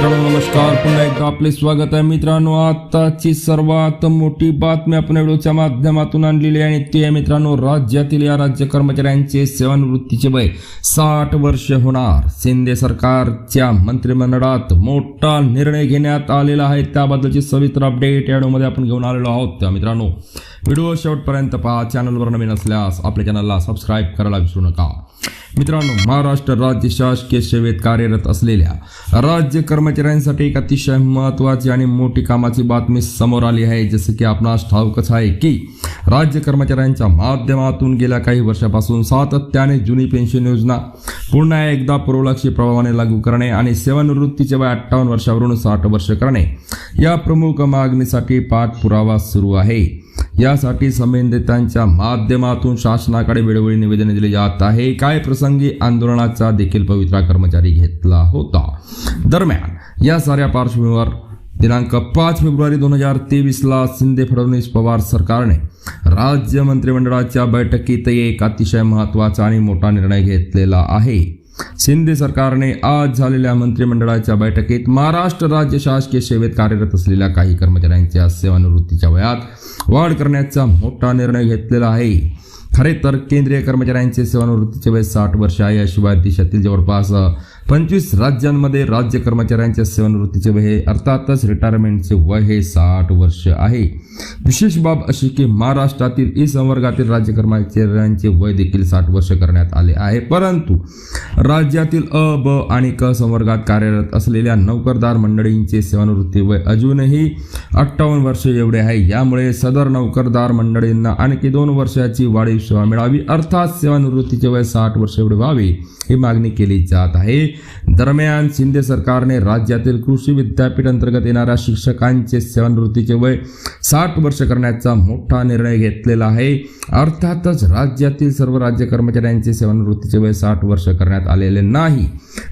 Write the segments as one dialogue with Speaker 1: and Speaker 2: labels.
Speaker 1: पुन्हा एकदा आपले स्वागत आहे. मित्रांनो आताची सर्वात मोठी बातमी आपण या व्हिडिओच्या माध्यमातून आणलेली आहे आणि ती आहे मित्रांनो राज्यातील या राज्य कर्मचाऱ्यांचे सेवानिवृत्तीचे वय साठ वर्ष होणार. शिंदे सरकारच्या मंत्रिमंडळात मोठा निर्णय घेण्यात आलेला आहे. त्याबद्दलची सविस्तर अपडेट या व्हिडिओमध्ये आपण घेऊन आलेलो आहोत. त्या मित्रांनो व्हिडिओ शेवटपर्यंत पहा. चॅनलवर नवीन असल्यास आपल्या चॅनलला सबस्क्राईब करायला विसरू नका. मित्रांनो महाराष्ट्र राज्य शासकीय सेवेत कार्यरत असलेल्या राज्य कर्मचाऱ्यांसाठी एक अतिशय महत्त्वाची आणि मोठी कामाची बातमी समोर आली आहे. जसं की आपणास ठाऊकच आहे की राज्य कर्मचाऱ्यांच्या माध्यमातून गेल्या काही वर्षापासून सातत्याने जुनी पेन्शन योजना पुन्हा एकदा पूर्वलक्षी प्रभावाने लागू करणे आणि सेवानिवृत्तीचे वय अठ्ठावन्न वर्षावरून साठ वर्ष करणे या प्रमुख मागणीसाठी पाठपुरावा सुरू आहे. यासाठी संबंधितांच्या माध्यमातून शासनाकडे वेळोवेळी निवेदन दिले जात आहे. काय प्रसंगी आंदोलनाचा देखील पवित्रा कर्मचारी घेतला होता. दरम्यान या साऱ्या पार्श्वभूमीवर दिनांक पाच फेब्रुवारी दोन हजार तेवीसला शिंदे फडणवीस पवार सरकारने राज्य मंत्रिमंडळाच्या बैठकीत एक अतिशय महत्त्वाचा आणि मोठा निर्णय घेतलेला आहे. शिंदे सरकारने आज झालेल्या मंत्रिमंडळाच्या बैठकीत महाराष्ट्र राज्य शासकीय सेवेत कार्यरत असलेल्या काही कर्मचाऱ्यांच्या सेवानिवृत्तीच्या वयात वाढ करण्याचा मोठा निर्णय घेतलेला आहे. खरे तर केंद्रीय कर्मचाऱ्यांचे सेवानिवृत्तीचे वय साठ वर्ष आहे याशिवाय देशातील जवळपास पंचवीस राज्यांमध्ये राज्य कर्मचाऱ्यांच्या सेवानिवृत्तीचे वय हे अर्थातच रिटायरमेंटचे वय हे साठ वर्ष आहे. विशेष बाब अशी की महाराष्ट्रातील ई संवर्गातील राज्य कर्मचाऱ्यांचे वय देखील साठ वर्ष करण्यात आले आहे. परंतु राज्यातील अ ब आणि क संवर्गात कार्यरत असलेल्या नोकरदार मंडळींचे सेवानिवृत्ती वय अजूनही अठ्ठावन्न वर्ष एवढे आहे. यामुळे सदर नोकरदार मंडळींना आणखी दोन वर्षाची वाढीव सेवा मिळावी. अर्थात सेवानिवृत्तीचे वय साठ वर्ष एवढे व्हावे ही मागणी केली जात आहे. दरम्यान शिंदे सरकारने राज्यातील कृषी विद्यापीठ अंतर्गत येणाऱ्या शिक्षकांचे सेवानिवृत्तीचे वय साठ वर्ष करण्याचा मोठा निर्णय घेतलेला आहे. अर्थातच राज्यातील सर्व राज्य कर्मचाऱ्यांचे सेवानिवृत्तीचे वय साठ वर्ष करण्यात आलेले नाही.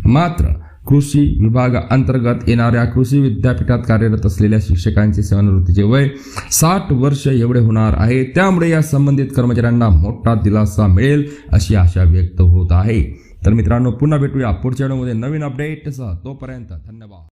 Speaker 1: मात्र कृषी विभागाअंतर्गत येणाऱ्या कृषी विद्यापीठात कार्यरत असलेल्या शिक्षकांचे सेवानिवृत्तीचे वय साठ वर्ष एवढे होणार आहे. त्यामुळे या संबंधित कर्मचाऱ्यांना मोठा दिलासा मिळेल अशी आशा व्यक्त होत आहे. तर मित्रांनो पुन्हा भेटूया पुढच्या व्हिडिओमध्ये. नवीन अपडेटसह तोपर्यंत धन्यवाद.